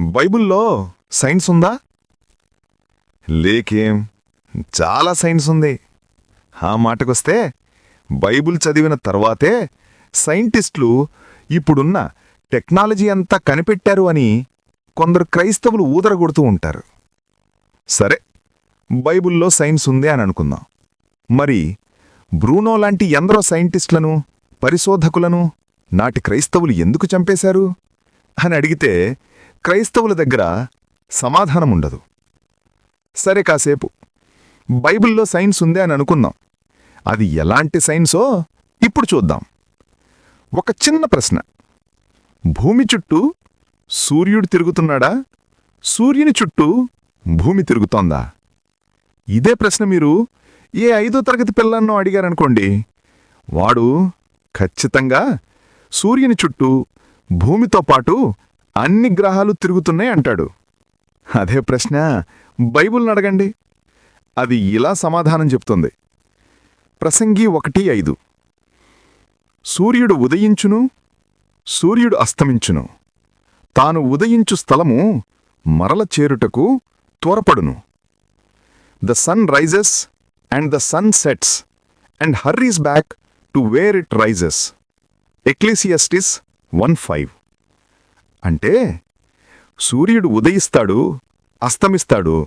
బైబిల్లో సైన్స్ ఉందా? లేకేం చాలా సైన్స్ ఉంది. ఆ మాటకొస్తే బైబిల్ చదివిన తర్వాతే సైంటిస్టులు ఇప్పుడున్న టెక్నాలజీ అంతా కనిపెట్టారు అని కొందరు క్రైస్తవులు ఊదరగొడుతూ ఉంటారు. సరే బైబిల్లో సైన్స్ ఉంది అని అనుకుందాం. మరి బ్రూనో లాంటి ఎందరో సైంటిస్టులను పరిశోధకులను నాటి క్రైస్తవులు ఎందుకు చంపేశారు? అని అడిగితే క్రైస్తవుల దగ్గర సమాధానముండదు. సరే కాసేపు. బైబిల్లో సైన్స్ ఉందే అని అనుకుందాం. అది ఎలాంటి సైన్సో ఇప్పుడు చూద్దాం. ఒక చిన్న ప్రశ్న. భూమి చుట్టూ సూర్యుడు తిరుగుతున్నాడా? సూర్యుని చుట్టూ భూమి తిరుగుతోందా? ఇదే ప్రశ్న మీరు ఏ ఐదో తరగతి పిల్లన్నో అడిగారనుకోండి వాడు ఖచ్చితంగా సూర్యుని చుట్టూ భూమితో పాటు అన్ని గ్రహాలు తిరుగుతున్నాయి అంటాడు. అదే ప్రశ్న బైబుల్ని అడగండి. అది ఇలా సమాధానం చెప్తుంది. ప్రసంగి ఒకటి ఐదు. సూర్యుడు ఉదయించును సూర్యుడు అస్తమించును. తాను ఉదయించు స్థలము మరల చేరుటకు త్వరపడును. The sun rises and the sun sets and hurries back to where it rises. Ecclesiastes one five. అంటే సూర్యుడు ఉదయిస్తాడు అస్తమిస్తాడు.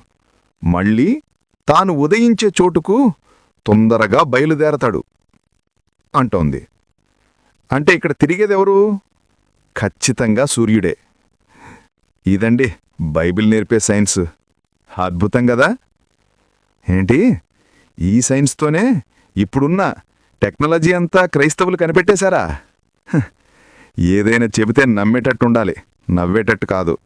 మళ్ళీ తాను ఉదయించే చోటుకు తొందరగా బయలుదేరతాడు అంటోంది. అంటే ఇక్కడ తిరిగేదెవరు? ఖచ్చితంగా సూర్యుడే. ఇదండి బైబిల్ నేర్పే సైన్స్. అద్భుతం కదా ఏంటి? ఈ సైన్స్తోనే ఇప్పుడున్న టెక్నాలజీ అంతా క్రైస్తవులు కనిపెట్టేశారా? ఏదైనా చెబితే నమ్మేటట్టు ఉండాలి నవ్వేటట్టు కాదు.